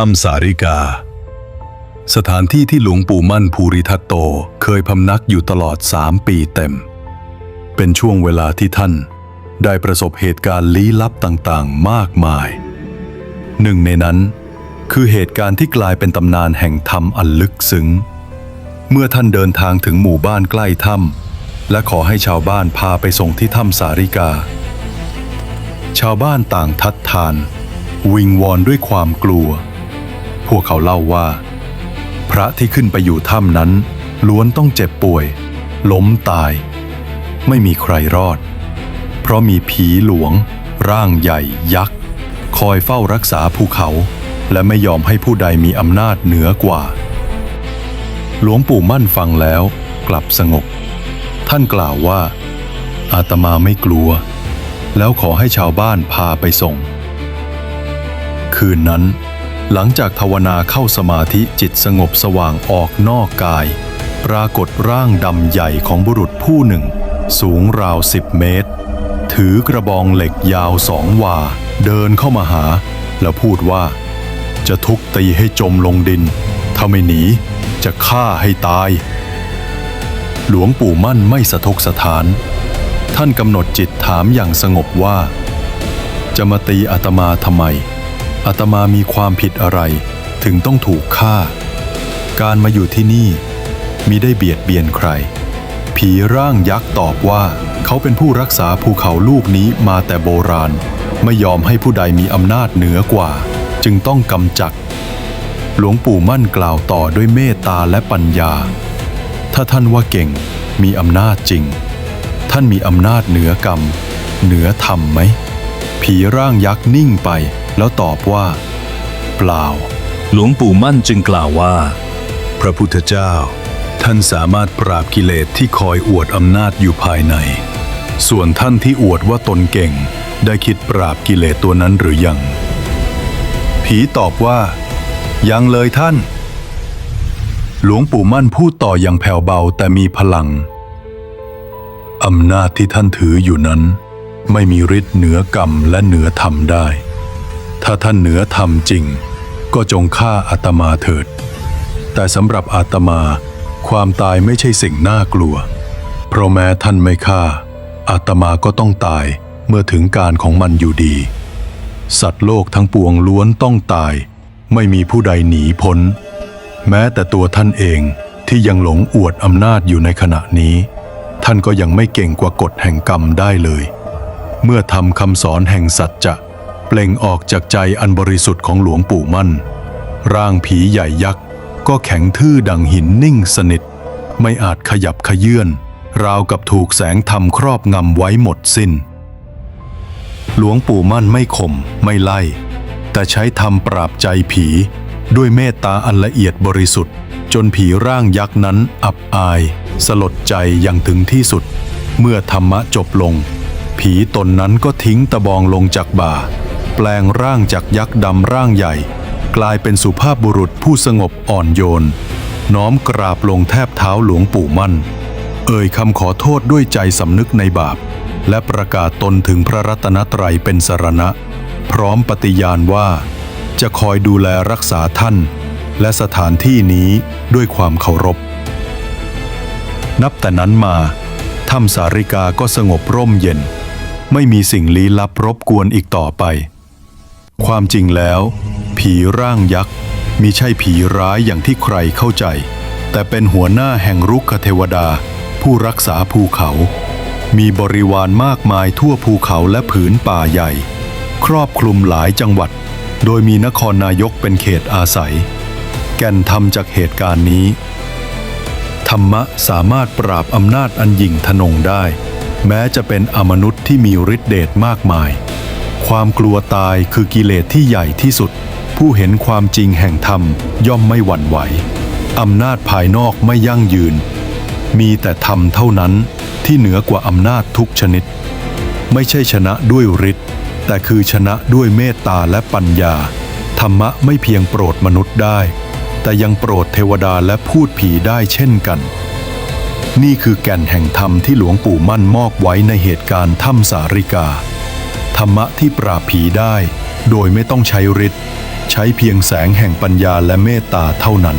ถ้ำสาริกา สถานที่ที่หลวงปู่มั่นภูริทัตโตเคยพำนักอยู่ตลอดสามปีเต็ม เป็นช่วงเวลาที่ท่านได้ประสบเหตุการณ์ลี้ลับต่างๆ มากมาย หนึ่งในนั้นคือเหตุการณ์ที่กลายเป็นตำนานแห่งธรรมอันลึกซึ้ง เมื่อท่านเดินทางถึงหมู่บ้านใกล้ถ้ำและขอให้ชาวบ้านพาไปส่งที่ถ้ำสาริกา ชาวบ้านต่างทัดทาน วิงวอนด้วยความกลัว วกเขาเล่าว่า พระที่ขึ้นไปอยู่ถ้ำนั้น ล้วนต้องเจ็บป่วย ล้มตาย ไม่มีใครรอด เพราะมีผีหลวง ร่างใหญ่ยักษ์ คอยเฝ้ารักษาภูเขา และไม่ยอมให้ผู้ใดมีอำนาจเหนือกว่า หลวงปู่มั่นฟังแล้วกลับสงบ ท่านกล่าวว่า อาตมาไม่กลัว แล้วขอให้ชาวบ้านพาไปส่ง คืนนั้น หลังจากภาวนาเข้าสมาธิจิตสงบสว่างออกนอกกาย ปรากฏร่างดำใหญ่ของบุรุษผู้หนึ่ง สูงราวสิบเมตร ถือกระบองเหล็กยาวสองวา เดินเข้ามาหา แล้วพูดว่า จะทุบตีให้จมลงดิน ถ้าไม่หนี จะฆ่าให้ตาย หลวงปู่มั่นไม่สะทกสถาน ท่านกำหนดจิตถามอย่างสงบว่า จะมาตีอาตมาทำไม อาตมามีความผิดอะไรถึงต้องถูกฆ่า การมาอยู่ที่นี่มิได้เบียดเบียนใคร ผีร่างยักษ์ตอบว่าเขาเป็นผู้รักษาภูเขาลูกนี้มาแต่โบราณ ไม่ยอมให้ผู้ใดมีอำนาจเหนือกว่า จึงต้องกำจัด หลวงปู่มั่นกล่าวต่อด้วยเมตตาและปัญญา ถ้าท่านว่าเก่งมีอำนาจจริง ท่านมีอำนาจเหนือกรรม เหนือธรรมไหม ผีร่างยักษ์นิ่งไป แล้วตอบว่า เปล่า หลวงปู่มั่นจึงกล่าวว่า พระพุทธเจ้า ท่านสามารถปราบกิเลสที่คอยอวดอำนาจอยู่ภายใน ส่วนท่านที่อวดว่าตนเก่ง ได้คิดปราบกิเลสตัวนั้นหรือยัง ผีตอบว่า ยังเลยท่าน หลวงปู่มั่นพูดต่ออย่างแผ่วเบาแต่มีพลังอำนาจที่ท่านถืออยู่นั้น ไม่มีฤทธิ์เหนือกรรมและเหนือธรรมได้ ถ้าท่านเหนือธรรมจริง ก็จงฆ่าอาตมาเถิด แต่สำหรับอาตมา ความตายไม่ใช่สิ่งน่ากลัว เพราะแม้ท่านไม่ฆ่า อาตมาก็ต้องตายเมื่อถึงการของมันอยู่ดี สัตว์โลกทั้งปวงล้วนต้องตาย ไม่มีผู้ใดหนีพ้น แม้แต่ตัวท่านเองที่ยังหลงอวดอำนาจอยู่ในขณะนี้ ท่านก็ยังไม่เก่งกว่ากฎแห่งกรรมได้เลย เมื่อทำคำสอนแห่งสัจจะ เปล่งออกจากใจอันบริสุทธิ์ของหลวงปู่มั่น ร่างผีใหญ่ยักษ์ ก็แข็งทื่อดังหินนิ่งสนิท ไม่อาจขยับขยื่นราวกับถูกแสงธรรมครอบงำไว้หมดสิน้น หลวงปู่มั่นไม่ข่มไม่ไล่ แต่ใช้ธรรมปราบใจผี ด้วยเมตตาอันละเอียดบริสุทธิ์ จนผีร่างยักษ์นั้นอับอาย สลดใจอย่างถึงที่สุด เมื่อธรรมะจบลง ผีตนนั้นก็ทิ้งตะบองลงจากบ่า แปลงร่างจากยักษ์ดำร่างใหญ่ กลายเป็นสุภาพบุรุษผู้สงบอ่อนโยน น้อมกราบลงแทบเท้าหลวงปู่มั่น เอ่ยคำขอโทษด้วยใจสำนึกในบาป และประกาศตนถึงพระรัตนตรัยเป็นสรณะ พร้อมปฏิญาณว่า จะคอยดูแลรักษาท่าน และสถานที่นี้ด้วยความเคารพ นับแต่นั้นมาถ้ำสาริกาก็สงบร่มเย็น ไม่มีสิ่งลี้ลับรบกวนอีกต่อไป ความจริงแล้ว ผีร่างยักษ์มิใช่ผีร้ายอย่างที่ใครเข้าใจ แต่เป็นหัวหน้าแห่งรุกขเทวดา ผู้รักษาภูเขา มีบริวารมากมายทั่วภูเขาและผืนป่าใหญ่ ครอบคลุมหลายจังหวัด โดยมีนครนายกเป็นเขตอาศัย แก่นทำจากเหตุการณ์นี้ ธรรมะสามารถปราบอำนาจอันยิ่งทนงได้ แม้จะเป็นอมนุษย์ที่มีฤทธิเดชมากมาย ความกลัวตายคือกิเลสที่ใหญ่ที่สุด ผู้เห็นความจริงแห่งธรรมย่อมไม่หวั่นไหว อำนาจภายนอกไม่ยั่งยืน มีแต่ธรรมเท่านั้นที่เหนือกว่าอำนาจทุกชนิด ไม่ใช่ชนะด้วยฤทธิ์แต่คือชนะด้วยเมตตาและปัญญา ธรรมะไม่เพียงโปรดมนุษย์ได้ แต่ยังโปรดเทวดาและพูดผีได้เช่นกัน นี่คือแก่นแห่งธรรมที่หลวงปู่มั่นมอบไว้ในเหตุการณ์ถ้ำสาริกา ธรรมะที่ปราบผีได้ โดยไม่ต้องใช้ฤทธิ์ใช้เพียงแสงแห่งปัญญาและเมตตาเท่านั้น